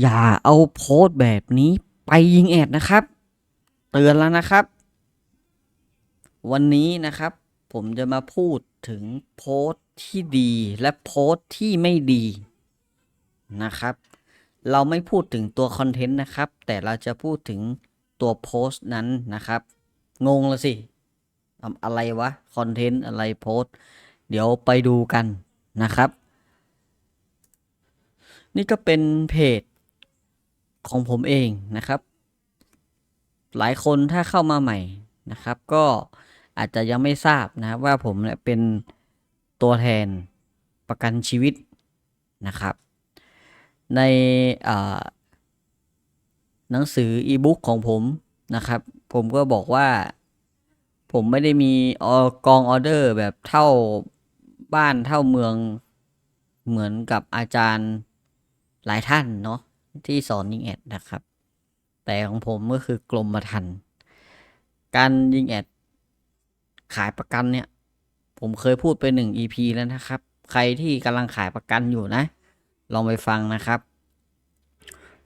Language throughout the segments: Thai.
อย่าเอาโพสต์แบบนี้ไปยิงแอดนะครับ เตือนแล้วนะครับ วันนี้นะครับ ผมจะมาพูดถึงโพสต์ที่ดีและโพสต์ที่ไม่ดีนะครับ เราไม่พูดถึงตัวคอนเทนต์นะครับ แต่เราจะพูดถึงตัวโพสต์นั้นนะครับ งงละสิทำอะไรวะคอนเทนต์อะไรโพสต์เดี๋ยวไปดูกันนะครับ นี่ก็เป็นเพจ ของผมเองนะครับ หลายคนถ้าเข้ามาใหม่นะครับ ก็อาจจะยังไม่ทราบนะว่าผมเนี่ยเป็นตัวแทนประกันชีวิตนะครับ ในหนังสืออีบุ๊กของผมนะครับ ผมก็บอกว่าผมไม่ได้มีอกองออเดอร์แบบเท่าบ้านเท่าเมืองเหมือนกับอาจารย์หลายท่านเนาะ ที่สอนยิงแอดนะครับ แต่ของผมก็คือกรมธรรม์การยิงแอดขายประกันเนี่ย ผมเคยพูดไปหนึ่ง EP แล้วนะครับ ใครที่กำลังขายประกันอยู่นะ ลองไปฟังนะครับ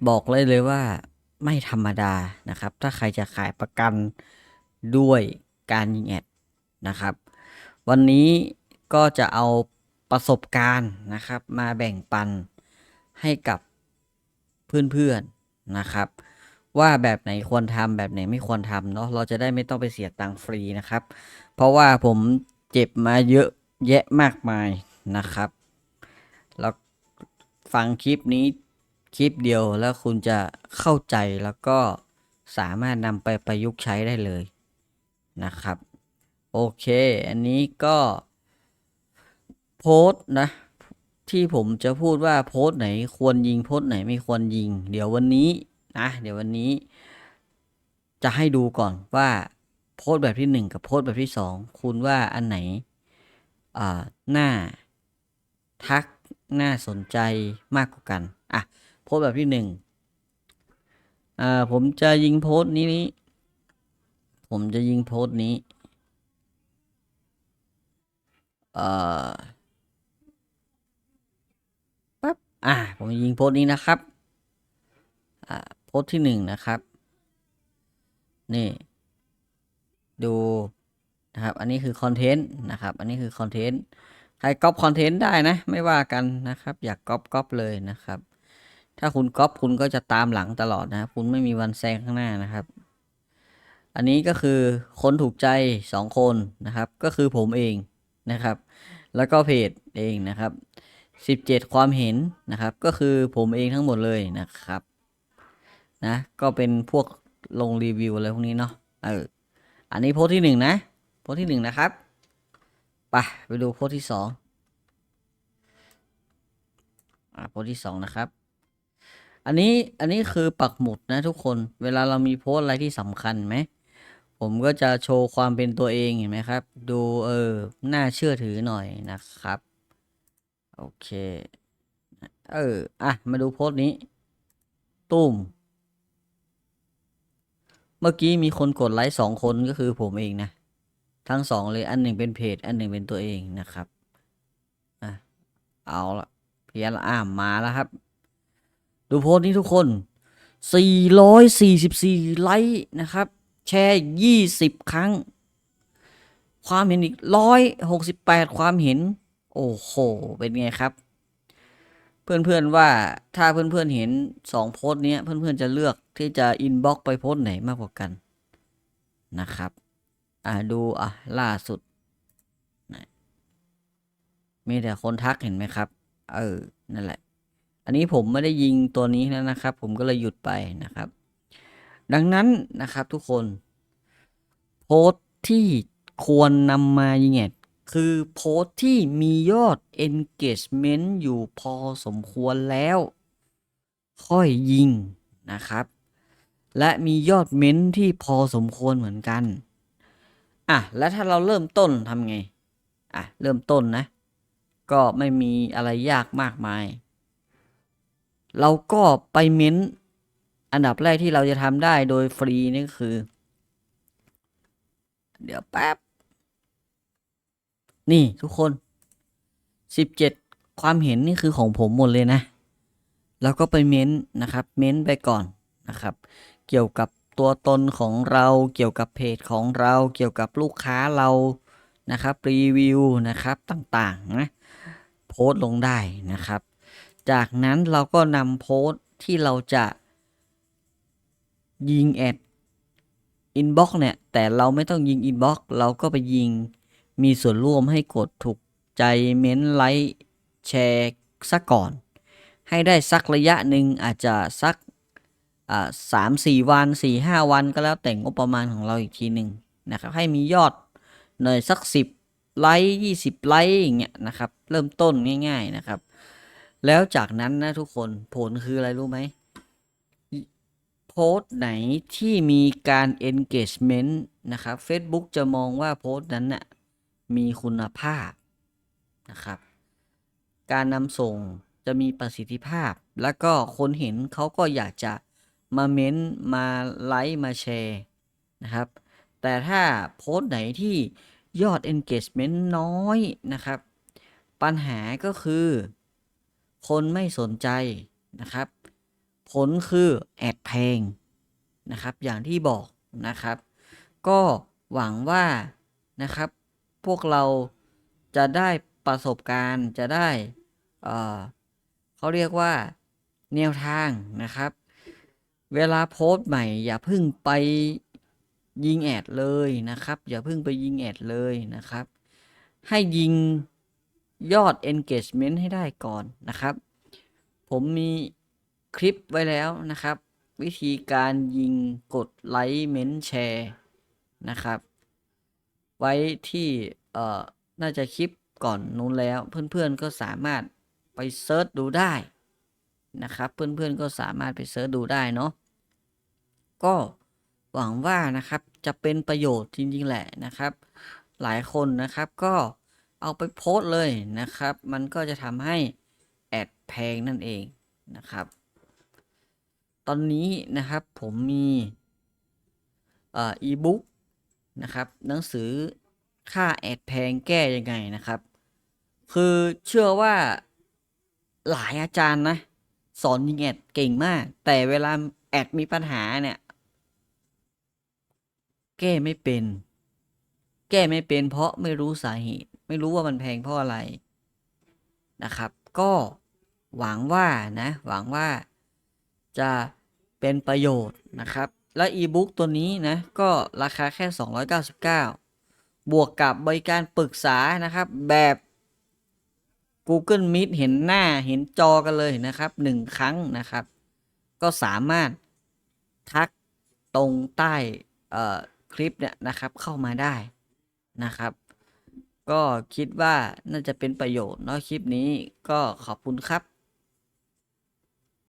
บอกเลยเลยว่าไม่ธรรมดานะครับ ถ้าใครจะขายประกันด้วยการยิงแอดนะครับ วันนี้ก็จะเอาประสบการณ์นะครับ มาแบ่งปันให้กับ เพื่อนๆนะครับ ว่าแบบไหนควรทำแบบไหนไม่ควรทำเนาะเราจะได้ไม่ต้องไปเสียตังค์ฟรีนะครับ เพราะว่าผมเจ็บมาเยอะแยะมากมายนะครับแล้วฟังคลิปนี้คลิปเดียวแล้วคุณจะเข้าใจแล้วก็สามารถนำไปประยุกต์ใช้ได้เลยนะครับ โอเค อันนี้ก็โพสต์นะ ที่ผมจะพูดว่าโพสต์ไหนควรยิงโพสต์ไหนไม่ควรยิง เดี๋ยววันนี้นะเดี๋ยววันนี้ จะให้ดูก่อนว่าโพสต์แบบที่หนึ่งกับโพสต์แบบที่สองคุณว่าอันไหนอ่าน่าทักน่าสนใจมากกว่ากันอะโพสต์แบบที่หนึ่งอ่าผมจะยิงโพสต์นี้นี้ ผมจะยิงโพสต์นี้เอ่อปั๊บ อะผมยิงโพสต์นี้นะครับ อ่าโพสต์ที่หนึ่งนะครับ นี่ ดูนะครับ อันนี้คือคอนเทนต์นะครับ อันนี้คือคอนเทนต์ใครก๊อปคอนเทนต์ได้นะ ไม่ว่ากันนะครับ อยากก๊อปก๊อปเลยนะครับ ถ้าคุณก๊อปคุณก็จะตามหลังตลอดนะครับคุณไม่มีวันแซงข้างหน้านะครับ อันนี้ก็คือคนถูกใจสองคนนะครับ ก็คือผมเองนะครับ แล้วก็เพจเองนะครับ สิบเจ็ดความเห็นนะครับ ก็คือผมเองทั้งหมดเลยนะครับนะก็เป็นพวกลงรีวิวอะไรพวกนี้เนาะเอออันนี้โพสที่หนึ่งนะ โพสที่หนึ่งนะครับไปไปดูโพสที่สองอ่าโพสที่สองนะครับ อันนี้อันนี้คือปักหมุดนะทุกคนเวลาเรามีโพสอะไรที่สำคัญไหมผมก็จะโชว์ความเป็นตัวเองเห็นไหมครับ ดูเออน่าเชื่อถือหน่อยนะครับ โอเค เออ อะ มาดูโพสต์นี้ ตุ้ม เมื่อกี้มีคนกดไลค์สองคนก็คือผมเองนะ ทั้งสองเลยอันหนึ่งเป็นเพจ อันหนึ่งเป็นตัวเองนะครับ อะ เอาละเพียนละอ่ามมาแล้วครับ ดูโพสต์นี้ทุกคน 444 ไลค์นะครับ แชร์ 20 ครั้ง ความเห็นอีก 168 ความเห็น โอ้โห เป็นไงครับ เพื่อนๆว่าถ้าเพื่อนๆเห็นสองโพสต์นี้เพื่อนๆจะเลือกที่จะอินบ็อกไปโพสต์ไหนมากกว่ากันนะครับ อ่าดูอะล่าสุด มีแต่คนทักเห็นไหมครับ เออ นั่นแหละ อันนี้ผมไม่ได้ยิงตัวนี้แล้วนะครับ ผมก็เลยหยุดไปนะครับ ดังนั้นนะครับทุกคน โพสต์ที่ควรนำมายิงแอด คือโพสต์ที่มียอด engagement อยู่พอสมควรแล้ว ค่อยยิงนะครับ และมียอดเม้นที่พอสมควรเหมือนกัน อะ แล้วถ้าเราเริ่มต้นทำไง อะ เริ่มต้นนะ ก็ไม่มีอะไรยากมากมาย เราก็ไปเม้นท์อันดับแรกที่เราจะทำได้โดยฟรีนี่คือ เดี๋ยวแป๊บ นี่ทุกคนสิบเจ็ดความเห็นนี่คือของผมหมดเลยนะ แล้วก็ไปเม้นต์นะครับ เม้นต์ไปก่อนนะครับ เกี่ยวกับตัวตนของเราเกี่ยวกับเพจของเราเกี่ยวกับลูกค้าเรานะครับรีวิวนะครับต่างๆนะโพสต์ลงได้นะครับ จากนั้นเราก็นำโพสต์ที่เราจะยิงแอดอินบ็อกเนี่ยแต่เราไม่ต้องยิงอินบ็อกเราก็ไปยิง มีส่วนร่วมให้กดถูกใจเม้นไลค์แชร์ซะก่อน ให้ได้สักระยะหนึ่งอาจจะสักสามสี่วันสี่ห้าวันก็แล้วแต่งบประมาณของเราอีกทีหนึ่งนะครับให้มียอดหน่อยสักสิบไลค์ยี่สิบไลค์อย่างเงี้ยนะครับเริ่มต้นง่าย ๆนะครับ แล้วจากนั้นนะทุกคนผลคืออะไรรู้ไหมโพสต์ไหนที่มีการ engagement นะครับ Facebook จะมองว่าโพสต์นั้นน่ะ มีคุณภาพนะครับ การนำส่งจะมีประสิทธิภาพ แล้วก็คนเห็นเขาก็อยากจะมาเม้นมาไลค์มาแชร์นะครับ แต่ถ้าโพสต์ไหนที่ยอด engagement น้อยนะครับ ปัญหาก็คือ คนไม่สนใจนะครับ ผลคือแอดแพงนะครับ อย่างที่บอกนะครับ ก็หวังว่านะครับ พวกเราจะได้ประสบการณ์จะได้เออเขาเรียกว่าแนวทางนะครับ เวลาโพสต์ใหม่ อย่าเพิ่งไปยิงแอดเลยนะครับ อย่าเพิ่งไปยิงแอดเลยนะครับ ให้ยิงยอด engagement ให้ได้ก่อนนะครับ ผมมีคลิปไว้แล้วนะครับ วิธีการยิงกดไลค์เม้นแชร์นะครับ ไว้ที่เอ่อน่าจะคลิปก่อนนู้นแล้ว เพื่อนๆก็สามารถไปเซิร์ชดูได้นะครับ เพื่อนๆก็สามารถไปเซิร์ชดูได้เนาะก็หวังว่านะครับจะเป็นประโยชน์จริงๆแหละนะครับ หลายคนนะครับก็เอาไปโพสต์เลยนะครับ มันก็จะทำให้แอดแพงนั่นเองนะครับ ตอนนี้นะครับผมมีอ่ออีบุ๊ก นะครับ หนังสือค่าแอดแพงแก้ยังไงนะครับ คือเชื่อว่าหลายอาจารย์นะ สอนยิงแอดเก่งมาก แต่เวลาแอดมีปัญหาเนี่ย แก้ไม่เป็น แก้ไม่เป็นเพราะไม่รู้สาเหตุ ไม่รู้ว่ามันแพงเพราะอะไรนะครับ ก็หวังว่านะ หวังว่าจะเป็นประโยชน์นะครับ และอีบุ๊กตัวนี้นะ ก็ราคาแค่ 299 บวกกับบริการปรึกษานะครับ แบบ Google Meet เห็นหน้าเห็นจอกันเลยนะครับหนึ่งครั้งนะครับ ก็สามารถทักตรงใต้คลิปเนี่ยนะครับเข้ามาได้นะครับ ก็คิดว่าน่าจะเป็นประโยชน์เนาะคลิปนี้ก็ขอบคุณครับ